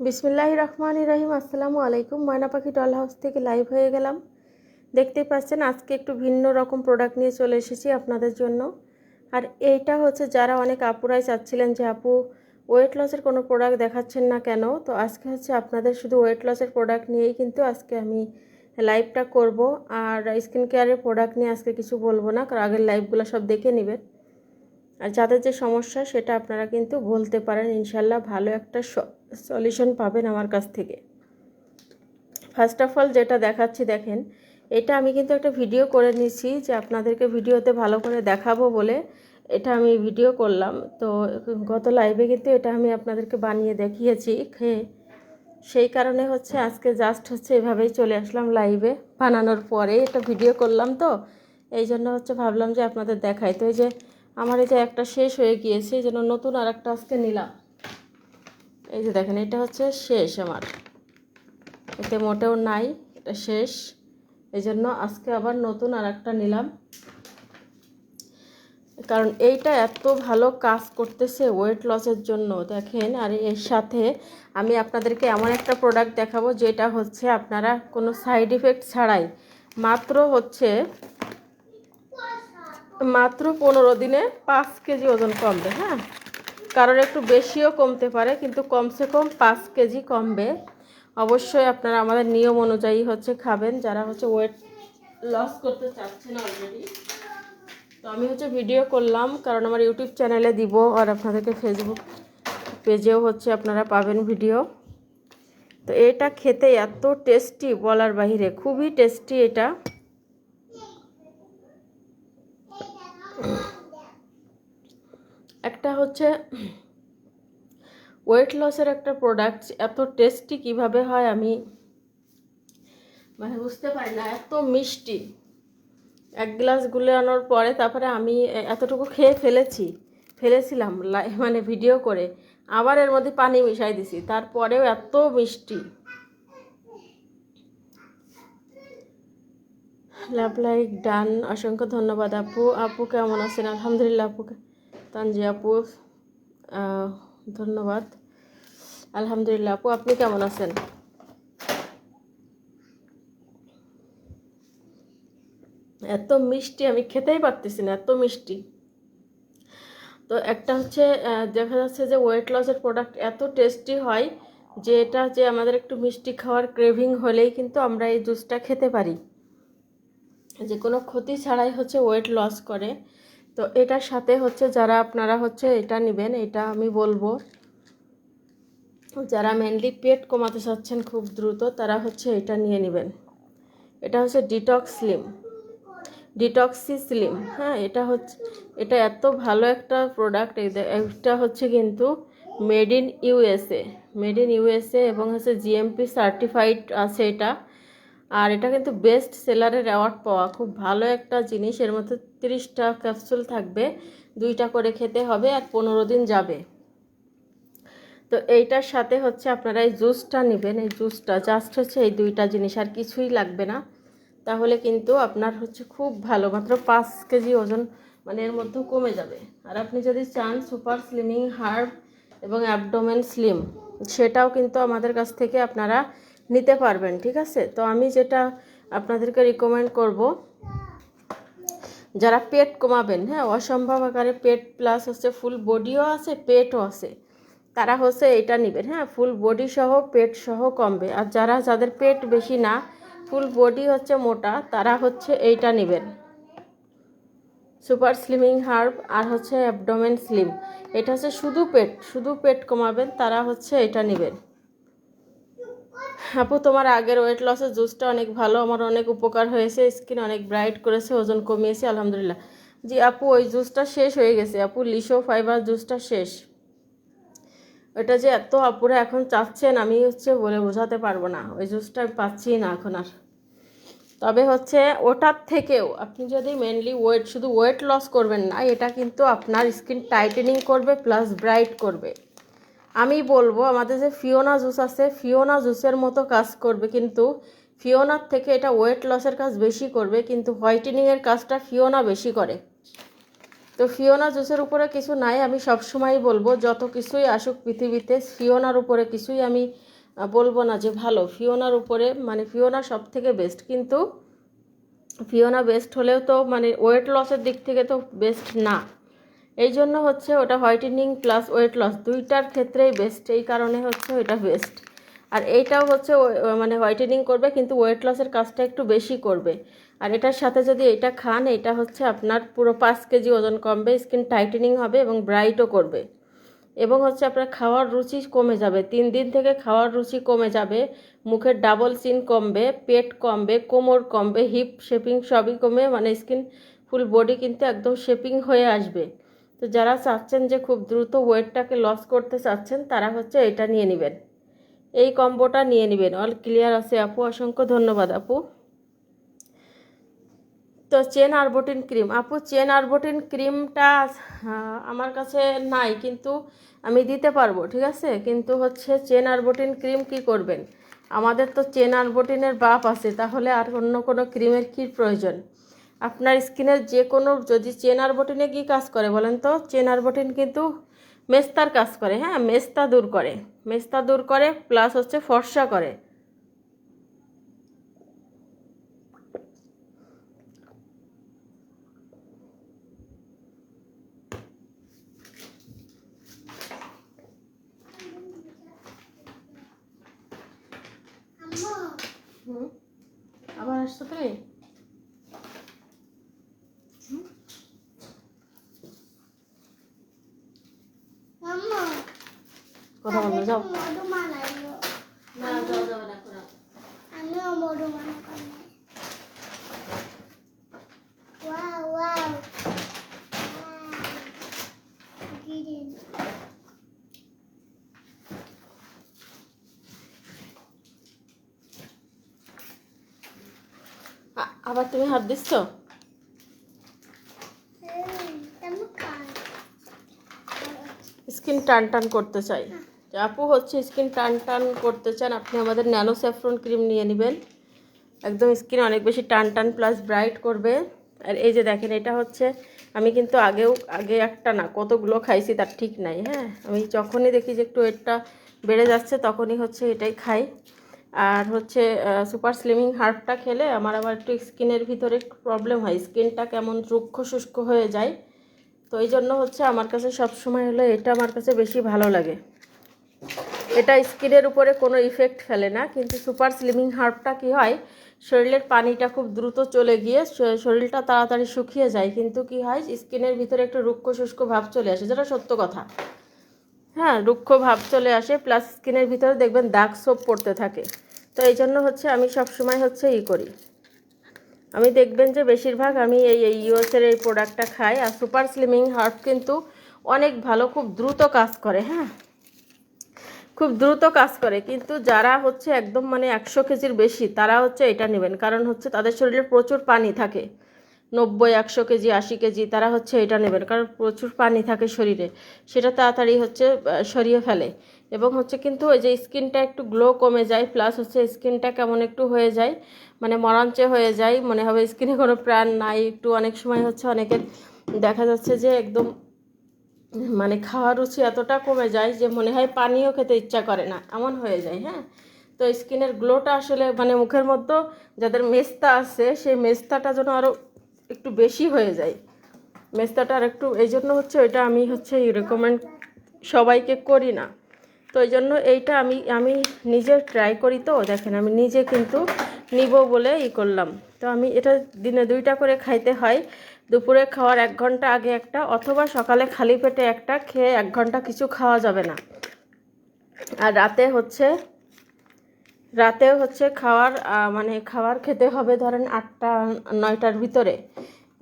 বিসমিল্লাহ রহমান রহিম, আসসালামু আলাইকুম। ময়না পাখি ডল হাউস থেকে লাইভ হয়ে গেলাম। দেখতেই পাচ্ছেন, আজকে একটু ভিন্ন রকম প্রোডাক্ট নিয়ে চলে এসেছি আপনাদের জন্য। আর এইটা হচ্ছে যারা অনেক আপুরাই চাচ্ছিলেন যে, আপু ওয়েট লসের কোনো প্রোডাক্ট দেখাচ্ছেন না কেন? তো আজকে হচ্ছে আপনাদের শুধু ওয়েট লসের প্রোডাক্ট নিয়েই কিন্তু আজকে আমি লাইভটা করব। আর স্কিন কেয়ারের প্রোডাক্ট নিয়ে আজকে কিছু বলব না, কারণ আগের লাইভগুলো সব দেখে নেবেন। আর যাদের যে সমস্যা সেটা আপনারা কিন্তু বলতে পারেন। ইনশাল্লাহ ভালো একটা সলিউশন পাবেন আমার কাছ থেকে। ফার্স্ট অফ অল যেটা দেখাচ্ছি দেখেন, এটা আমি কিন্তু একটা ভিডিও করে নিছি যে আপনাদেরকে ভিডিওতে ভালো করে দেখাবো বলে এটা আমি ভিডিও করলাম। তো গত লাইভে কিন্তু এটা আমি আপনাদেরকে বানিয়ে দেখিয়েছি। খেয়ে সেই কারণে হচ্ছে আজকে জাস্ট হচ্ছে এভাবেই চলে আসলাম লাইভে বানানোর পরে। এটা ভিডিও করলাম তো এই জন্য হচ্ছে ভাবলাম যে আপনাদের দেখাই। তো এই যে আমার যে একটা শেষ হয়ে গিয়েছে, এই জন্য নতুন আর একটা আজকে নিলাম। এই যে দেখেন, এটা হচ্ছে শেষ আমার। এতে মোটেও নাই, এটা শেষ। এই জন্য আজকে আবার নতুন আর একটা নিলাম। কারণ এইটা এত ভালো কাজ করতেছে ওয়েট লসের জন্য। দেখেন, আর এর সাথে আমি আপনাদেরকে এমন একটা প্রোডাক্ট দেখাবো, যেটা হচ্ছে আপনারা কোনো সাইড ইফেক্ট ছাড়াই। মাত্র হচ্ছে মাত্র পনেরো দিনে পাঁচ কেজি ওজন কমবে হ্যাঁ? কারোর একটু বেশিও কমতে পারে, কিন্তু কমসে কম পাঁচ কেজি কমবে। অবশ্যই আপনারা আমাদের নিয়ম অনুযায়ী হচ্ছে খাবেন, যারা হচ্ছে ওয়েট লস করতে চাচ্ছেন অলরেডি তো আমি হচ্ছে ভিডিও করলাম, কারণ আমার ইউটিউব চ্যানেলে দিব, আর আপনাদেরকে ফেসবুক পেজেও হচ্ছে আপনারা পাবেন ভিডিও তো এটা খেতে এত টেস্টি বলার বাহিরে। খুবই টেস্টি এটা। একটা হচ্ছে ওয়েট লসের একটা প্রোডাক্ট এত টেস্টি কীভাবে হয় আমি মানে বুঝতে পারি না, এত মিষ্টি। এক গ্লাস গুলানোর পরে তারপরে আমি এতটুকু খেয়ে ফেলেছি, ফেলেছিলাম মানে ভিডিও করে। আবার এর মধ্যে পানি মিশাই দিছি, তারপরেও এত মিষ্টি। লাভ লাইক ডান অসংখ্য ধন্যবাদ আপু। আপু কেমন আছেন? আলহামদুলিল্লাহ আপু তানজি আপু ধন্যবাদ। আলহামদুলিল্লাহ আপু, আপনি কেমন আছেন? এত মিষ্টি, আমি খেতেই পারতেছি না, এত মিষ্টি। তো একটা হচ্ছে দেখা যাচ্ছে যে ওয়েট লসের প্রোডাক্ট এত টেস্টি হয় যে এটা যে আমাদের একটু মিষ্টি খাওয়ার ক্রেভিং হলেই কিন্তু আমরা এই জুসটা খেতে পারি। যে কোনো ক্ষতি ছাড়াই হচ্ছে ওয়েট লস করে। তো এটার সাথে হচ্ছে যারা আপনারা হচ্ছে এটা নেবেন, এটা আমি বলব। যারা মেনলি পেট কমাতে চাচ্ছেন খুব দ্রুত, তারা হচ্ছে এটা নিয়ে নেবেন। এটা হচ্ছে ডিটক্স স্লিম ডিটক্সি স্লিম হ্যাঁ এটা হচ্ছে, এটা এত ভালো একটা প্রোডাক্ট এটা হচ্ছে কিন্তু made in USA made in USA এবং হচ্ছে জিএমপি সার্টিফাইড আছে এটা। আর এটা কিন্তু বেস্ট সেলারের অ্যাওয়ার্ড পাওয়া। খুব ভালো একটা জিনিস, এর মধ্যে তিরিশটা ক্যাপসুল থাকবে, দুইটা করে খেতে হবে আর পনেরো দিন যাবে। তো এইটার সাথে হচ্ছে আপনারা এই জুসটা নেবেন। এই জুসটা জাস্ট হচ্ছে এই দুইটা জিনিস, আর কিছুই লাগবে না। তাহলে কিন্তু আপনার হচ্ছে খুব ভালো, মাত্র পাঁচ কেজি ওজন মানে এর মধ্যেও কমে যাবে। আর আপনি যদি চান সুপার স্লিমিং হার্ব এবং অ্যাবডোমেন স্লিম সেটাও কিন্তু আমাদের কাছ থেকে আপনারা নিতে পারবেন, ঠিক আছে? তো আমি যেটা আপনাদেরকে রিকমেন্ড করব, যারা পেট কমাবেন হ্যাঁ অসম্ভব আকারে পেট প্লাস হচ্ছে ফুল বডিও আছে, পেটও আছে, তারা হচ্ছে এটা নেবেন হ্যাঁ ফুল বডি সহ, পেট সহ কমবে। আর যারা, যাদের পেট বেশি না ফুল বডি হচ্ছে মোটা, তারা হচ্ছে এইটা নেবেন। সুপার স্লিমিং হার্ব আর হচ্ছে অ্যাবডোমেন স্লিম এটা হচ্ছে শুধু পেট শুধু পেট কমাবেন, তারা হচ্ছে এটা নেবেন। আপু, তোমার আগের ওয়েট লসের জুসটা অনেক ভালো, আমার অনেক উপকার হয়েছে স্কিন অনেক ব্রাইট করেছে, ওজন কমিয়েছে, আলহামদুলিল্লাহ। জি আপু, ওই জুসটা শেষ হয়ে গেছে, আপু লিশো ফাইবার জুসটা শেষ। ওটা যে এত আপুরা এখন চাচ্ছেন, আমি হচ্ছে বলে বোঝাতে পারব না, ওই জুসটা আমি পাচ্ছি না এখন আর। তবে হচ্ছে ওটার থেকেও, আপনি যদি মেনলি ওয়েট শুধু ওয়েট লস করবেন না, এটা কিন্তু আপনার স্কিন টাইটেনিং করবে প্লাস ব্রাইট করবে। আমি বলব, আমাদের যে ফিওনা জুস আছে ফিওনা জুসের মতো কাজ করবে কিন্তু ফিওনার থেকে এটা ওয়েট লসের কাজ বেশি করবে, কিন্তু হোয়াইটেনিংয়ের কাজটা ফিওনা বেশি করে। তো ফিওনা জুসের উপরে কিছু নাই, আমি সবসময় বলব, যত কিছুই আসুক পৃথিবীতে ফিওনার উপরে কিছুই আমি বলব না যে ভালো। ফিওনার উপরে মানে ফিওনা সব থেকে বেস্ট কিন্তু ফিওনা বেস্ট হলেও তো মানে ওয়েট লসের দিক থেকে তো বেস্ট না। এই জন্য হচ্ছে ওটা হোয়াইটেনিং প্লাস ওয়েট লস দুইটার ক্ষেত্রেই বেস্ট এই কারণে হচ্ছে ওটা বেস্ট আর এইটাও হচ্ছে মানে হোয়াইটেনিং করবে কিন্তু ওয়েট লসের কাজটা একটু বেশি করবে। আর এটার সাথে যদি এটা খান, এটা হচ্ছে আপনার পুরো পাঁচ কেজি ওজন কমবে স্কিন টাইটেনিং হবে এবং ব্রাইটও করবে। এবং হচ্ছে আপনার খাওয়ার রুচি কমে যাবে, তিন দিন থেকে খাওয়ার রুচি কমে যাবে, মুখের ডাবল চিন কমবে, পেট কমবে, কোমর কমবে হিপ শেপিং সবই কমে মানে স্কিন ফুল বডি কিন্তু একদম শেপিং হয়ে আসবে। তো যারা চাচ্ছেন যে খুব দ্রুত ওয়েটটাকে লস করতে চাচ্ছেন, তারা হচ্ছে এটা নিয়ে নেবেন। এই কম্বোটা নিয়ে নেবেন। অল ক্লিয়ার আছে, আপু? অসংখ্য ধন্যবাদ, আপু। তো চেন আরবোটিন ক্রিম আপু চেন আরবোটিন ক্রিমটা আমার কাছে নাই, কিন্তু আমি দিতে পারব, ঠিক আছে? কিন্তু হচ্ছে চেন আরবোটিন ক্রিম কি করবেন? আমাদের তো চেন আরবোটিনের বাপ আছে, তাহলে আর অন্য কোনো ক্রিমের কি প্রয়োজন? আপনার স্কিনের যে কোনো, যদি চেনার বটিনে কি কাজ করে বলেন তো চেনার বটিন কিন্তু মেস্তার কাজ করে হ্যাঁ? মেস্তা দূর করে, মেস্তা দূর করে প্লাস হচ্ছে ফর্সা করে হুম আবার আসছো তুমি কথা বলব যাও না যাও যাবে না এখন আর। Wow wow. গ্রিন আবার তুমি হাত দিচ্ছ? তেমন স্কিন টান টান করতে চাই। আপু হচ্ছে স্কিন টান টান করতে চান আপনি আমাদের ন্যানো স্যাফরন ক্রিম নিয়ে নেবেন। একদম স্কিন অনেক বেশি টান টান প্লাস ব্রাইট করবে। আর এই যে দেখেন, এটা হচ্ছে, আমি কিন্তু আগেও, আগে একটা না, কতগুলো খাইছি তার ঠিক নাই হ্যাঁ? আমি যখনই দেখি যে একটু ওয়েটটা বেড়ে যাচ্ছে, তখনই হচ্ছে এটাই খাই। আর হচ্ছে সুপার স্লিমিং হার্বটা খেলে আমার আবার একটু স্কিনের ভিতরে প্রবলেম হয়, স্কিনটা কেমন রুক্ষ শুষ্ক হয়ে যায়। তো এই জন্য হচ্ছে আমার কাছে সবসময় হলো এটা আমার কাছে বেশি ভালো লাগে। এটা স্কিনের উপরে কোনো ইফেক্ট ফেলে না, কিন্তু সুপার স্লিমিং হার্বটা কি হয় শরীরের পানিটা খুব দ্রুত চলে গিয়ে শরীরটা তাড়াতাড়ি শুকিয়ে যায়। কিন্তু কি হয়? স্কিনের ভিতরে একটু রুক্ষ শুষ্ক ভাব চলে আসে, যেটা সত্য কথা। হ্যাঁ রুক্ষ ভাব চলে আসে প্লাস স্কিনের ভিতরে দেখবেন দাগ সোপ পড়তে থাকে। তো এই জন্য হচ্ছে আমি সবসময় হচ্ছে ই করি। আমি দেখবেন যে বেশিরভাগ আমি এই এই ইউএসের এই প্রোডাক্টটা খাই। আর সুপার স্লিমিং হার্ব কিন্তু অনেক ভালো, খুব দ্রুত কাজ করে হ্যাঁ। খুব দ্রুত কাজ করে। কিন্তু যারা হচ্ছে একদম মানে একশো কেজির বেশি, তারা হচ্ছে এটা নেবেন। কারণ হচ্ছে তাদের শরীরে প্রচুর পানি থাকে। নব্বই, একশো কেজি, আশি কেজি, তারা হচ্ছে এটা নেবেন। কারণ প্রচুর পানি থাকে শরীরে। সেটা তাড়াতাড়ি হচ্ছে সরিয়ে ফেলে। এবং হচ্ছে কিন্তু ওই যে স্কিনটা একটু গ্লো কমে যায়, প্লাস হচ্ছে স্কিনটা কেমন একটু হয়ে যায় মানে মরাঞ্চে হয়ে যায়, মনে হবে স্কিনে কোনো প্রাণ নাই। একটু অনেক সময় হচ্ছে অনেকের দেখা যাচ্ছে যে একদম মানে খাওয়ার রুচি এতটা কমে যায় যে মনে হয় পানিও খেতে ইচ্ছা করে না, এমন হয়ে যায় হ্যাঁ? তো স্কিনের গ্লোটা আসলে মানে মুখের মধ্যে যাদের মেস্তা আছে, সেই মেস্তাটা যেন আরও একটু বেশি হয়ে যায়। মেস্তাটা আর একটু এই জন্য হচ্ছে ওইটা আমি হচ্ছে রেকমেন্ড সবাইকে করি না। তো এই জন্য এইটা আমি আমি নিজে ট্রাই করি তো, দেখেন আমি নিজে কিন্তু নিব বলে ই করলাম। তো আমি এটা দিনে দুইটা করে খাইতে হয়। দুপুরে খাওয়ার এক ঘণ্টা আগে একটা অথবা সকালে খালি পেটে একটা খেয়ে এক ঘণ্টা কিছু খাওয়া যাবে না। আর রাতে হচ্ছে রাতে হচ্ছে খাওয়ার মানে খাবার খেতে হবে ধরেন আটটা, নয়টার ভিতরে।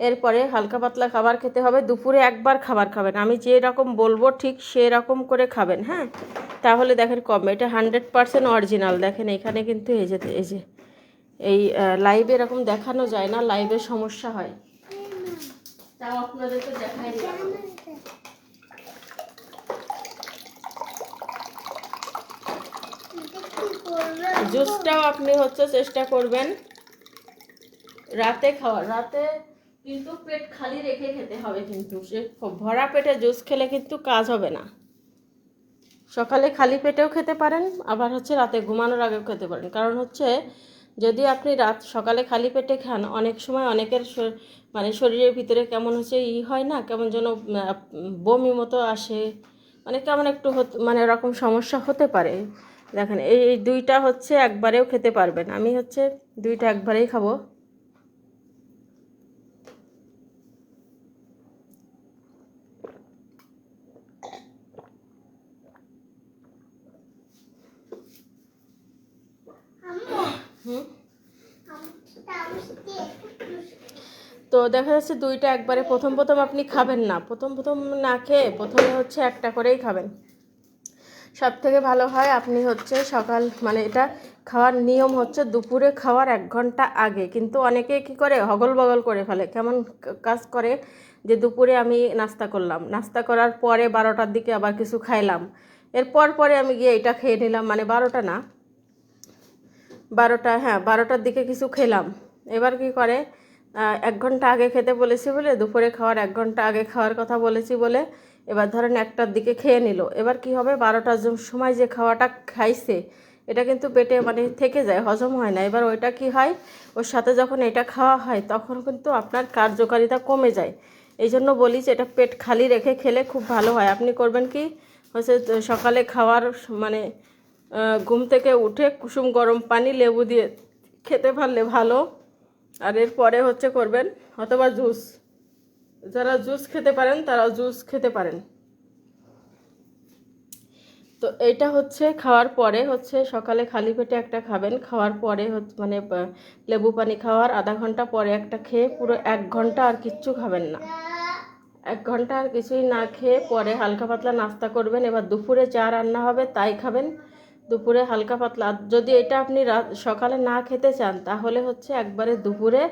এরপরে হালকা পাতলা খাবার খেতে হবে, দুপুরে একবার খাবার খাবেন। আমি যে রকম বলব ঠিক সেরকম করে খাবেন হ্যাঁ? তাহলে দেখেন কম, এটা হান্ড্রেড পারসেন্ট অরিজিনাল। দেখেন এখানে কিন্তু এই যে এই যে, এই লাইভে এরকম দেখানো যায় না লাইভে সমস্যা হয়। তাও আপনাদেরকে দেখাই জুসটাও আপনি হচ্ছে চেষ্টা করবেন। রাতে খাওয়ার রাতে কিন্তু পেট খালি রেখে খেতে হবে কিন্তু। সে ভরা পেটে জুস খেলে কিন্তু কাজ হবে না। সকালে খালি পেটেও খেতে পারেন, আবার হচ্ছে রাতে ঘুমানোর আগেও খেতে পারেন। কারণ হচ্ছে যদি আপনি রাত সকালে খালি পেটে খান, অনেক সময় অনেকের মানে শরীরের ভিতরে কেমন হচ্ছে ই হয় না, কেমন যেন বমি মতো আসে মানে কেমন একটু মানে এরকম সমস্যা হতে পারে। দেখেন এই দুইটা হচ্ছে একবারেও খেতে পারবেন। আমি হচ্ছে দুইটা একবারেই খাব। তো দেখা যাচ্ছে দুইটা একবারে প্রথম প্রথম আপনি খাবেন না। প্রথম প্রথম না খেয়ে প্রথমে হচ্ছে একটা করেই খাবেন। সব থেকে ভালো হয় আপনি হচ্ছে সকাল মানে এটা খাওয়ার নিয়ম হচ্ছে দুপুরে খাওয়ার এক ঘণ্টা আগে। কিন্তু অনেকে কি করে? হগল বগল করে ফেলে। কেমন কাজ করে যে দুপুরে আমি নাস্তা করলাম। নাস্তা করার পরে বারোটার দিকে আবার কিছু খাইলাম। এরপর পরে আমি গিয়ে এটা খেয়ে নিলাম মানে বারোটা না, বারোটা হ্যাঁ বারোটার দিকে কিছু খেলাম। এবার কি করে? এক ঘণ্টা আগে খেতে বলেছি বলে, দুপুরে খাওয়ার এক ঘণ্টা আগে খাওয়ার কথা বলেছি বলে, এবার ধরেন একটার দিকে খেয়ে নিল। এবার কি হবে? বারোটার সময় যে খাওয়াটা খাইছে, এটা কিন্তু পেটে মানে থেকে যায়, হজম হয় না। এবার ওইটা কি হয়? ওর সাথে যখন এটা খাওয়া হয়, তখন কিন্তু আপনার কার্যকারিতা কমে যায়। এই জন্য বলি যে এটা পেট খালি রেখে খেলে খুব ভালো হয়। আপনি করবেন কি? হচ্ছে সকালে খাওয়ার মানে ঘুম থেকে উঠে কুসুম গরম পানি লেবু দিয়ে খেতে পারলে ভালো। আর এরপরে হচ্ছে করবেন অথবা জুস। যারা জুস খেতে পারেন তারা জুস খেতে পারেন। তো এইটা হচ্ছে খাওয়ার পরে হচ্ছে সকালে খালি পেটে একটা খাবেন। খাওয়ার পরে হচ্ছে মানে লেবু পানি খাওয়ার আধা ঘণ্টা পরে একটা খেয়ে পুরো এক ঘণ্টা আর কিচ্ছু খাবেন না। এক ঘণ্টা আর কিছুই না খেয়ে পরে হালকা পাতলা নাস্তা করবেন। এবার দুপুরে চা রান্না হবে তাই খাবেন। দুপুরে হালকা পাতলা। যদি এটা আপনি সকালে না খেতে চান, তাহলে হচ্ছে একবারে দুপুরে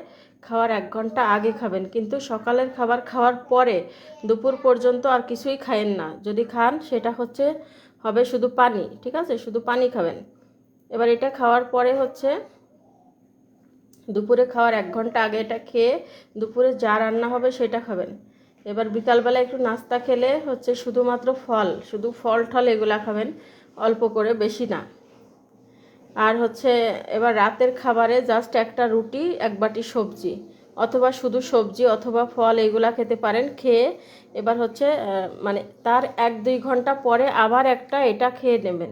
খাওয়ার এক ঘণ্টা আগে খাবেন। কিন্তু সকালের খাবার খাওয়ার পরে দুপুর পর্যন্ত আর কিছুই খায়েন না। যদি খান, সেটা হচ্ছে, হবে শুধু পানি, ঠিক আছে? শুধু পানি খাবেন। এবার এটা খাওয়ার পরে হচ্ছে, দুপুরে খাওয়ার এক ঘণ্টা আগে এটা খেয়ে দুপুরে যা রান্না হবে সেটা খাবেন। এবার বিকালবেলা একটু নাস্তা খেলে হচ্ছে শুধুমাত্র ফল, শুধু ফল টল এগুলা খাবেন। অল্প করে, বেশি না। আর হচ্ছে এবার রাতের খাবারে জাস্ট একটা রুটি, এক বাটি সবজি। অথবা শুধু সবজি অথবা ফল এগুলা খেতে পারেন। খেয়ে এবার হচ্ছে মানে তার এক দুই ঘণ্টা পরে আবার একটা এটা খেয়ে নেবেন।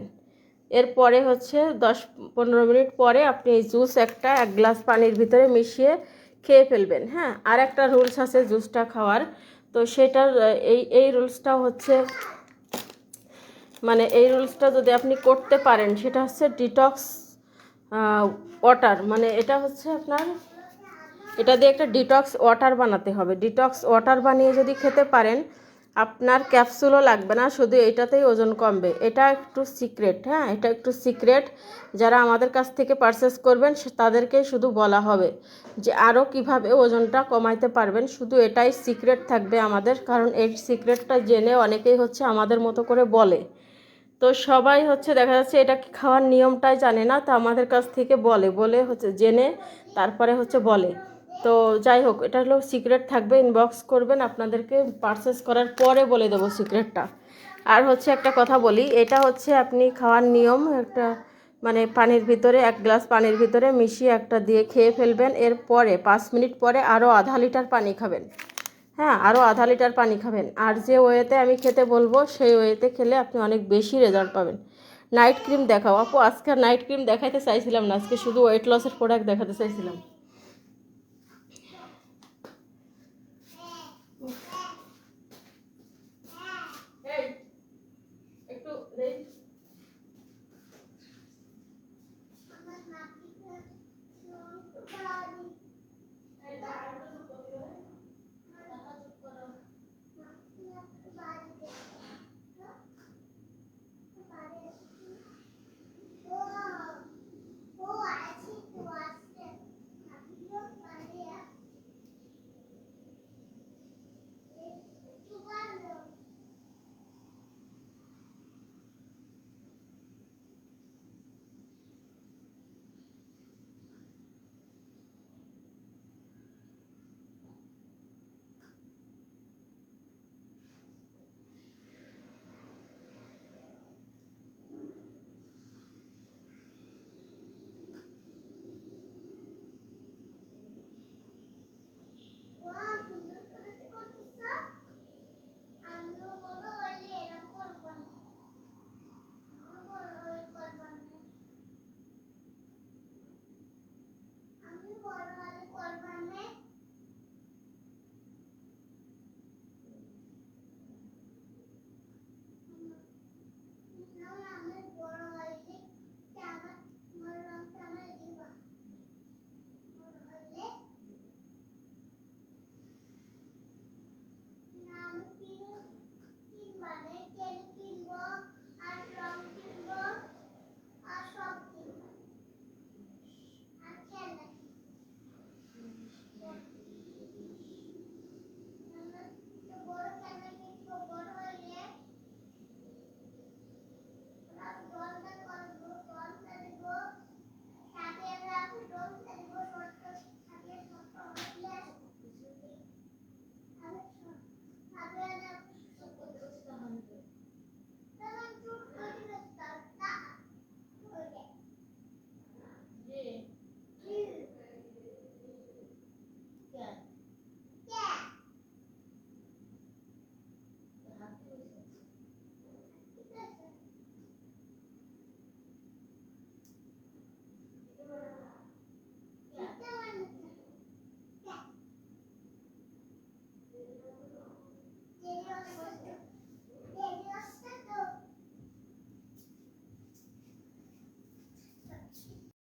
এরপরে হচ্ছে দশ পনেরো মিনিট পরে আপনি এই জুস একটা এক গ্লাস পানির ভিতরে মিশিয়ে খেয়ে ফেলবেন। হ্যাঁ আর একটা রুলস আছে জুসটা খাওয়ার। তো সেটার, এই এই রুলসটাও হচ্ছে মানে এই রুলসটা যদি আপনি করতে পারেন, সেটা হচ্ছে ডিটক্স ওয়াটার মানে এটা হচ্ছে আপনার, এটা দিয়ে একটা ডিটক্স ওয়াটার বানাতে হবে। ডিটক্স ওয়াটার বানিয়ে যদি খেতে পারেন, আপনার ক্যাপসুলও লাগবে না, শুধু এটাতেই ওজন কমবে। এটা একটু সিক্রেট হ্যাঁ? এটা একটু সিক্রেট যারা আমাদের কাছ থেকে পারচেস করবেন তাদেরকে শুধু বলা হবে যে আরও কীভাবে ওজনটা কমাইতে পারবেন। শুধু এটাই সিক্রেট থাকবে আমাদের, কারণ এই সিক্রেটটা জেনে অনেকেই হচ্ছে আমাদের মতো করে বলে। তো সবাই হচ্ছে দেখা যাচ্ছে এটা খাওয়ার নিয়মটাই জানে না, তো আমাদের কাছ থেকে বলে বলে হচ্ছে জেনে তারপরে হচ্ছে বলে। তো যাই হোক, এটা হলো সিক্রেট থাকবে ইনবক্স করবেন আপনাদেরকে পারচেস করার পরে বলে দেবো সিক্রেটটা। আর হচ্ছে একটা কথা বলি, এটা হচ্ছে আপনি খাওয়ার নিয়ম, একটা মানে পানির ভিতরে, এক গ্লাস পানির ভিতরে মিশিয়ে একটা দিয়ে খেয়ে ফেলবেন এর পরে পাঁচ মিনিট পরে আরও আধা লিটার পানি খাবেন। হ্যাঁ আরও আধা লিটার পানি খাবেন। আর যে ওয়েতে আমি খেতে বলব, সেই ওয়েতে খেলে আপনি অনেক বেশি রেজাল্ট পাবেন। নাইট ক্রিম দেখাও। আপু, আজকে নাইট ক্রিম দেখাইতে চাইছিলাম না, আজকে শুধু ওয়েট লসের প্রোডাক্ট দেখাতে চাইছিলাম।